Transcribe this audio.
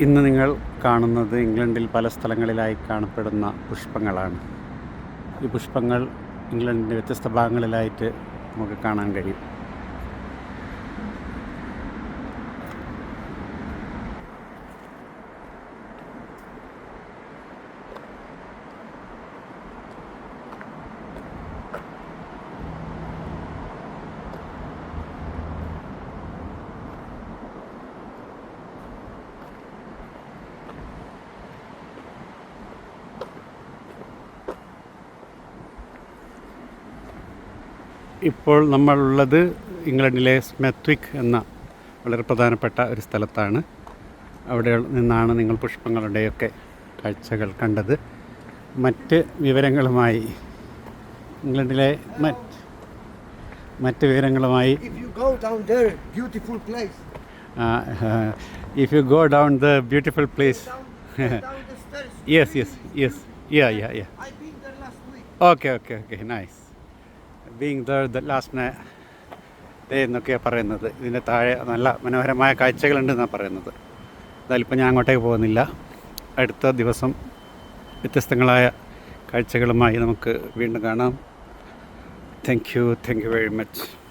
ഇന്ന് നിങ്ങൾ കാണുന്നത് ഇംഗ്ലണ്ടിൽ പല സ്ഥലങ്ങളിലായി കാണപ്പെടുന്ന പുഷ്പങ്ങളാണ്. ഈ പുഷ്പങ്ങൾ ഇംഗ്ലണ്ടിന്റെ വ്യത്യസ്ത ഭാഗങ്ങളിലായിട്ട് നമുക്ക് കാണാൻ കഴിയും. ഇപ്പോൾ നമ്മളുള്ളത് ഇംഗ്ലണ്ടിലെ സ്മെത്വിക് എന്ന വളരെ പ്രധാനപ്പെട്ട ഒരു സ്ഥലത്താണ്. അവിടെ നിന്നാണ് നിങ്ങൾ പുഷ്പങ്ങളുടെയൊക്കെ കാഴ്ചകൾ കണ്ടത്. മറ്റ് വിവരങ്ങളുമായി ഇംഗ്ലണ്ടിലെ മറ്റ് മറ്റ് വിവരങ്ങളുമായി If you go down there, beautiful place. If you go down the beautiful place. Yes yes yes yeah yeah yeah. Okay okay okay nice being the the last day എന്നൊക്കെയാണ് പറയുന്നത്. ഇതിന്റെ താഴെ നല്ല മനോഹരമായ കാഴ്ചകളുണ്ടെന്നാണ് പറയുന്നത്. എന്തായാലും ഞാൻ അങ്ങോട്ടേക്ക് പോകുന്നില്ല. അടുത്ത ദിവസം വ്യത്യസ്തങ്ങളായ കാഴ്ചകളുമായി നമുക്ക് വീണ്ടും കാണാം. Thank you thank you very much